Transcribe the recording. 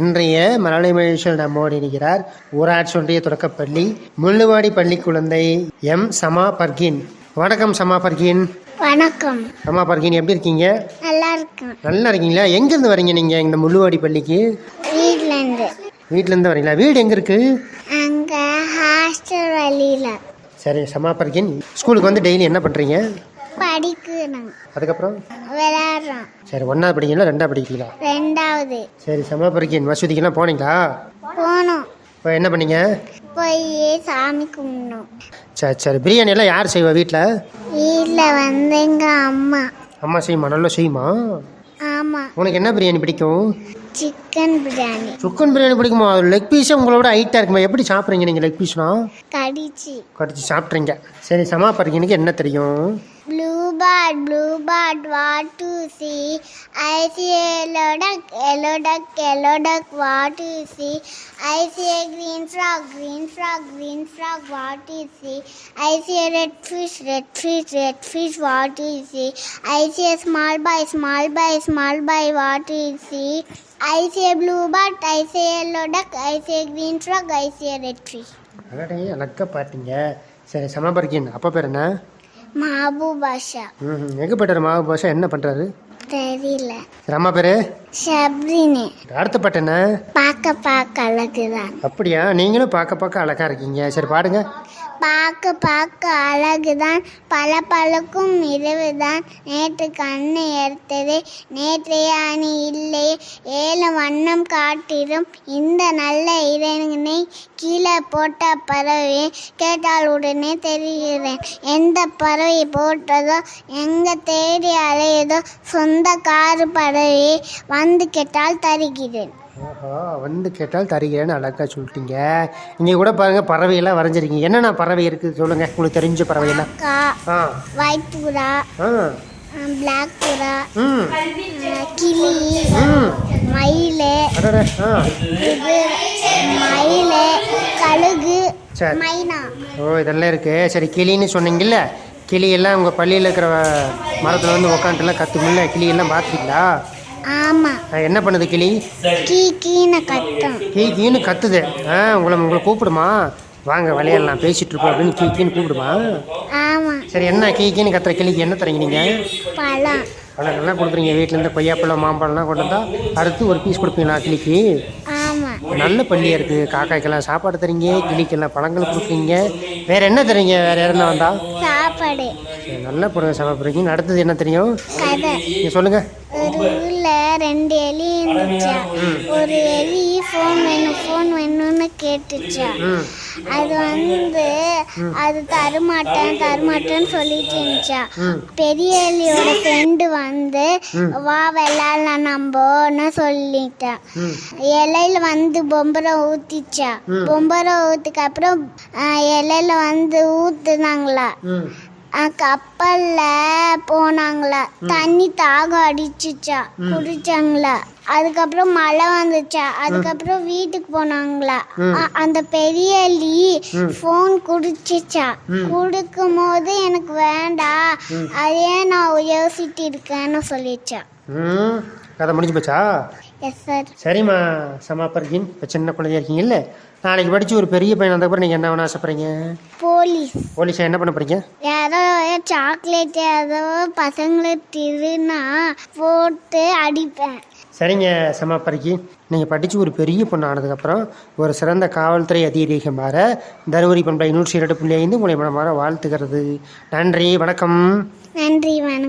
இன்றைய மலயாளி மகிழ்ச்சியில் நம்மோடு இருக்கிறார் ஊராட்சி ஒன்றிய தொடக்கப்பள்ளி முள்ளுவாடி பள்ளி குழந்தை எம் சமா பர்கின். வணக்கம் சமா பர்கின். வணக்கம். சமா பர்கின் எப்படி இருக்கீங்க? நல்லா இருக்கேன். நல்லா இருக்கீங்களா? எங்கேருந்து வரீங்க நீங்கள் இந்த முள்ளுவாடி பள்ளிக்கு? வீட்லேருந்து. வீட்டிலேருந்து வரீங்களா? வீடு எங்கே இருக்குது அங்கே ஹாஸ்டல் வழியில். சரி சமா பர்கின். ஸ்கூலுக்கு வந்து டெய்லி என்ன பண்ணுறீங்க படிக்கணும். அதுக்கப்புறம்? விளையாடுறோம். சரி ஒன்றாவது படிக்கிறீங்களா ரெண்டாவது படிக்கிறீங்களா? ரெண்டாவது. சரி சமா பர்கின் மசூதிக்கெல்லாம் போனீங்களா? போனோம். இப்போ என்ன பண்ணீங்க? போய் சாமி கும்பிடணும் சரி சரி. பிரியாணி எல்லாம் யார் செய்வா வீட்டில் வீட்டில் வந்து எங்கள் அம்மா. அம்மா செய்யுமா? நல்லா செய்யுமா? ஆமாம் உனக்கு என்ன பிரியாணி பிடிக்கும்? சிக்கன் பிரியாணி சிக்கன் பிரியாணி பிடிக்குமா? லெக் பீஸே உங்களோட ஹைட்டாக இருக்குமா? எப்படி சாப்பிட்றீங்க நீங்கள் லெக் பீஸ்லாம் கடிச்சு. கடிச்சு சாப்பிட்றீங்க சரி சமா பர்கினுக்கு என்ன தெரியும்? Blue pot blue pot what do see I see yellow duck yellow duck yellow duck what do see I see a green frog green frog green frog what to see I see a red fish red fish red fish what to see I see a small boy small boy small boy what to see I see a blue bird I see a yellow duck I see a green frog I see a red fish அடடே அழகாக பார்த்தீங்க சரி சமா அப்போ பேர் என்ன mob பாஷா எங்கே போய்ட்டார் மாவு பாஷா என்ன பண்ணுறாரு தெரியல. அம்மா பேர்? ஷப்ரினே அடுத்த பாட்டு என்ன? பார்க்க பார்க்க அழகுதான். அப்படியா? நீங்களும் பார்க்க பார்க்க அழகாக இருக்கீங்க. சரி பாடுங்க. பார்க்க பார்க்க அழகுதான். பல பழக்கும் இரவுதான் நேற்று கண்ணு எடுத்தது நேற்றைய அணி இல்லை. ஏழு வண்ணம் காட்டிடும் இந்த நல்ல இறைவனை கீழே போட்ட பறவை கேட்டால் உடனே தெரிகிறேன். எந்த பறவை போட்டதோ எங்க தேடி அலையுதோ சொந்த காரு பறவை வந்து கேட்டால் தருகிறேன். ஆஹா வந்து கேட்டால் தருகிறேன்னு அழகாக சொல்லிட்டீங்க. இங்கே கூட பாருங்கள் பறவையெல்லாம் வரைஞ்சிருக்கீங்க. என்னென்ன பறவை இருக்குது சொல்லுங்கள் உங்களுக்கு தெரிஞ்ச பறவையெல்லாம் ஆ. ஒயிட் புறா ஆ. பிளாக் புறா கிளி ம். மயில் மயில் கழுகு மைனா. ஓ இதெல்லாம் இருக்கு. சரி கிளின்னு சொன்னீங்கல்ல? கிளி எல்லாம் உங்கள் பள்ளியில் இருக்கிற மரத்தில் வந்து உக்காந்துட்டுலாம் கற்றுக்கும்ல கிளி எல்லாம் பார்த்துருக்கீங்களா ஆமாம் என்ன பண்ணுது கிளி? கீ கீன கத்தும். கீ கீன்னு கத்துது. ஆ உங்களை உங்களை கூப்பிடுமா? வாங்க விளையாடலாம் பேசிட்டு இருப்போம் அப்படின்னு கீ கீன்னு கூப்பிடுமா? ஆமாம் சரி என்ன கீ கீன்னு கத்துற கிளிக்கு என்ன தரீங்க நீங்கள் பழம். நல்லா கொடுக்குறீங்க. வீட்டிலேருந்து கொய்யாப்பழம் மாம்பழம்லாம் கொண்டு வந்தால் அடுத்து ஒரு பீஸ் கொடுப்பீங்களா கிளிக்கு? நல்ல பள்ளியாக இருக்குது காக்காய்க்கெல்லாம் சாப்பாடு தரீங்க கிளிக்கெல்லாம் பழங்கள் கொடுக்குறீங்க. வேறு என்ன தரீங்க? வேறு யாருன்னா வந்தா? சாப்பாடு. நல்லா பொருள் சாப்பிட்றீங்க அடுத்தது என்ன தெரியும்? நீங்கள் சொல்லுங்கள் ரெண்டு எலி இருந்துச்சா? ஒரு எலி ஃபோன் வேணும் ஃபோன் வேணும்னு கேட்டுச்சா? அது வந்து அது தரமாட்டேன் தரமாட்டேன்னு சொல்லிட்டு இருந்துச்சா? பெரிய எலியோட ஃப்ரெண்டு வந்து வா விளையாடலாம் நம்போன்னு சொல்லிட்டான். இலையில வந்து பொம்பரை ஊத்திச்சா? பொம்பரை ஊத்துக்கு அப்புறம் இலையில வந்து ஊத்துனாங்களா? கப்பல்ல போனாங்களா. தண்ணி தாகம் அடிச்சுச்சா குடிச்சாங்களா. அதுக்கப்புறம் மழை வந்துச்சா அதுக்கப்புறம் வீட்டுக்கு போனாங்களா. அந்த பெரிய எலி ஃபோன் குடிச்சிச்சா. குடுக்கும் போது எனக்கு வேண்டாம் அதே நான் யோசிச்சுட்டு இருக்கேன்னு சொல்லிச்சா. ம் கதை முடிஞ்சு போச்சா? எஸ் சார் சரிம்மா சமாபர்கின் இப்போ சின்ன குழந்தையா இருக்கீங்கல்ல? நாளைக்கு படித்து ஒரு பெரிய பையன் வந்தப்பறம் நீங்கள் என்ன பண்ண ஆசைப்படுறீங்க? போலீஸ். போலீஸாக என்ன பண்ண போகிறீங்க யாரோ சாக்லேட் ஏதோ பசங்களை திருனா போட்டு அடிப்பேன். சரிங்க சமாபரிக்கு நீங்கள் படித்து ஒரு பெரிய பொண்ணு ஆனதுக்கப்புறம் ஒரு சிறந்த காவல்துறை அதிகாரிகள் மாற தருமபுரி பண்பை நூற்றி இரண்டு புள்ளி ஐந்து மூலியமாக வாழ்த்துகிறது. நன்றி வணக்கம். நன்றி வணக்கம்.